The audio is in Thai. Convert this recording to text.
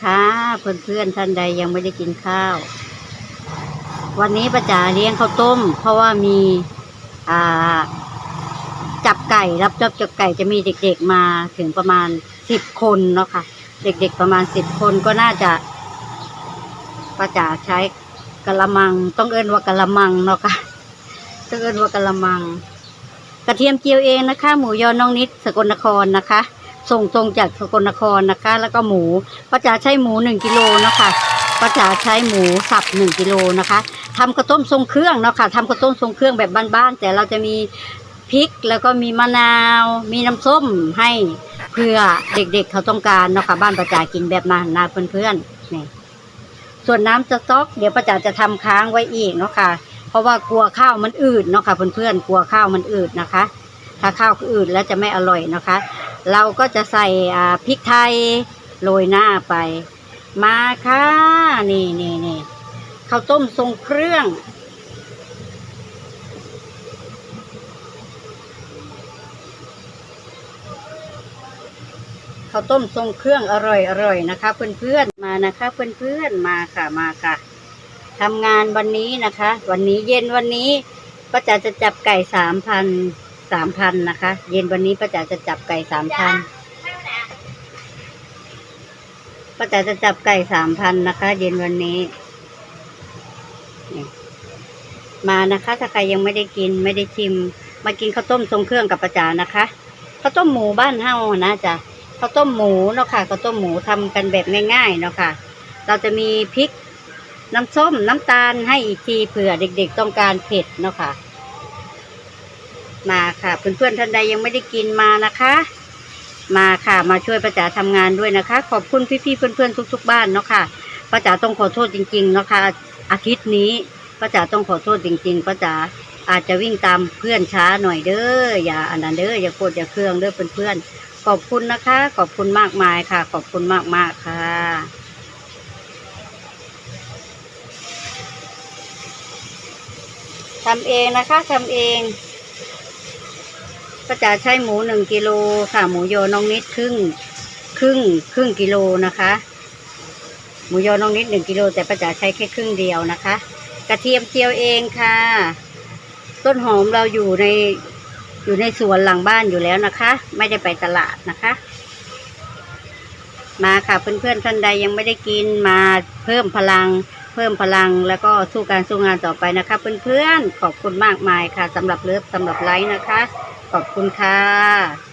ค่ะเพื่อนๆท่านใดยังไม่ได้กินข้าว วันนี้ป้าจ๋าเลี้ยงข้าวต้ม เพราะว่ามีอ่าจับไก่รับจอบจับไก่จะมีเด็กๆมาถึงประมาณสิบคนเนาะค่ะ เด็กๆประมาณสิบคนก็น่าจะป้าจ๋าใช้กะละมัง ต้องเอิ้นว่ากะละมังเนาะค่ะต้องเอิ้นว่ากะละมัง กระเทียมเจียวเองนะคะ หมูยอน้องนิดสกลนครนะคะ ส่งตรงจากสกลนครนะคะ แล้วก็หมูป้าจ๋าใช้หมูหนึ่งกิโลนะคะป้าจ๋าใช้หมูสับหนึ่งกิโลนะคะทำข้าวต้มทรงเครื่องเนาะค่ะทำข้าวต้มทรงเครื่องแบบบ้านๆแต่เราจะมีพริกแล้วก็มีมะนาว มีน้ำส้มให้เพื่อเด็กๆเขาต้องการเนาะค่ะบ้านป้าจ๋ากินแบบนั้นนะเพื่อนๆนี่ส่วนน้ำสต๊อก เดี๋ยวป้าจ๋าจะทำค้างไว้อีกเนาะค่ะ เพราะว่ากลัวข้าวมันอืดเนาะค่ะเพื่อนๆกลัวข้าวมันอืดนะคะ ถ้าข้าวอืดแล้วจะไม่อร่อยนะคะ เราก็จะใส่พริกไทยโรยหน้าไป มาค่ะนี่นี่นี่ข้าวต้มทรงเครื่อง ข้าวต้มทรงเครื่องอร่อยอร่อยนะคะ เพื่อนๆมานะคะเพื่อนๆมาค่ะมาค่ะทำงานวันนี้นะคะ วันนี้เย็นวันนี้ป้าจ๋าจะจับไก่สามพัน สามพันนะคะ เย็นวันนี้ป้าจ๋าจะจับไก่สามพันป้าจ๋าจะจับไก่สามพันนะคะ เย็นวันนี้นี่มานะคะ ถ้าใครยังไม่ได้กินไม่ได้ชิม มากินข้าวต้มทรงเครื่องกับป้าจ๋านะคะข้าวต้มหมูบ้านเฮานะจ๊ะข้าวต้มหมูเนาะค่ะข้าวต้มหมูทำกันแบบง่ายๆเนาะค่ะ เราจะมีพริกน้ำส้มน้ำตาลให้อีกทีเผื่อเด็กๆต้องการเผ็ดเนาะค่ะ มาค่ะเพื่อนๆท่านใดยังไม่ได้กินมานะคะ มาค่ะมาช่วยป้าจ๋าทำงานด้วยนะคะ ขอบคุณพี่ๆเพื่อนๆทุก ๆ บ้านเนาะค่ะป้าจ๋าต้องขอโทษจริงๆเนาะค่ะอาทิตย์นี้ป้าจ๋าต้องขอโทษจริงๆป้าจ๋าอาจจะวิ่งตามเพื่อนช้าหน่อยเด้ออย่าอันนั้นเด้ออย่าโกรธอย่าเครื่องเด้อเพื่อนๆขอบคุณนะคะ ขอบคุณมากมายค่ะ ขอบคุณมากๆค่ะทำเองนะคะทำเอง ก็จะใช้หมูหนึ่งกิโลค่ะหมูยอน้องนิดครึ่งครึ่งครึ่งกิโลนะคะ หมูยอน้องนิดหนึ่งกิโลแต่ป้าจ๋าใช้แค่ครึ่งเดียวนะคะ กระเทียมเจียวเองค่ะ ต้นหอมเราอยู่ในอยู่ในสวนหลังบ้านอยู่แล้วนะคะ ไม่ได้ไปตลาดนะคะ มาค่ะเพื่อนๆท่านใดยังไม่ได้กินมาเพิ่มพลังเพิ่มพลังแล้วก็สู้การสู้งานต่อไปนะคะเพื่อนๆขอบคุณมากมายค่ะสำหรับเลิฟสำหรับไลฟ์นะคะ ขอบคุณค่ะ